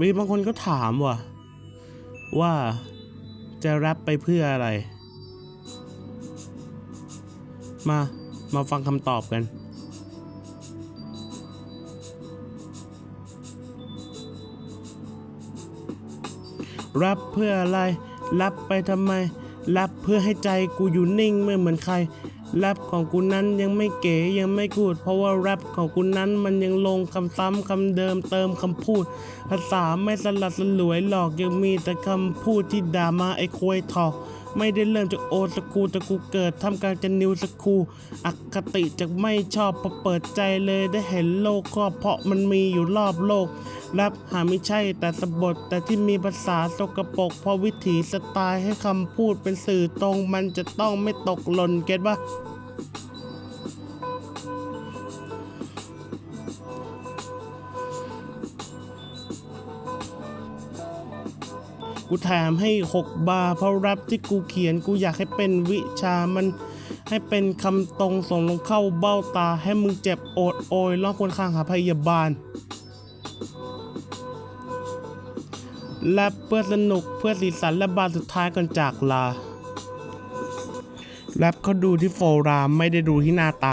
มีบางคนก็ถามว่ะ ว่าจะแรปไปเพื่ออะไร มามาฟังคำตอบกัน รับเพื่ออะไร รับไปทำไม รับเพื่อให้ใจกูอยู่นิ่งไม่เหมือนใครแรปของกูนั้นยังไม่เก๋ยังไม่กูด เพราะว่าแรปของกูนั้นมันยังลงคำซ้ำคำเดิมเติมคำพูด ภาษาไม่สลัดสลวยหลอกยังมีแต่คำพูดที่ด่ามาไอ้ควยทอก ไม่ได้เริ่มจากโอสกูแต่กูเกิดทำการจะนิวสกูอคติจากไม่ชอบพอเปิดใจเลยได้เห็นโลกครอบเพราะมันมีอยู่รอบโลก รับหาไม่ใช่แต่สะบทแต่ที่มีภาษาสกปรกเพราะวิถีสไตล์ให้คำพูดเป็นสื่อตรงมันจะต้องไม่ตกหล่นเก็ตว่า กูแถมให้ 6 บาเพราะแรปที่กูเขียนกูอยากให้เป็นวิชามัน ให้เป็นคำตรงส่งลงเข้าเบ้าตาให้มึงเจ็บโอดโอยร้องคนข้างหาพยาบาลแรปเพื่อสนุกเพื่อสีสันและบาร์สุดท้ายก่อนจากลาแรปเขาดูที่โฟรามไม่ได้ดูที่หน้าตา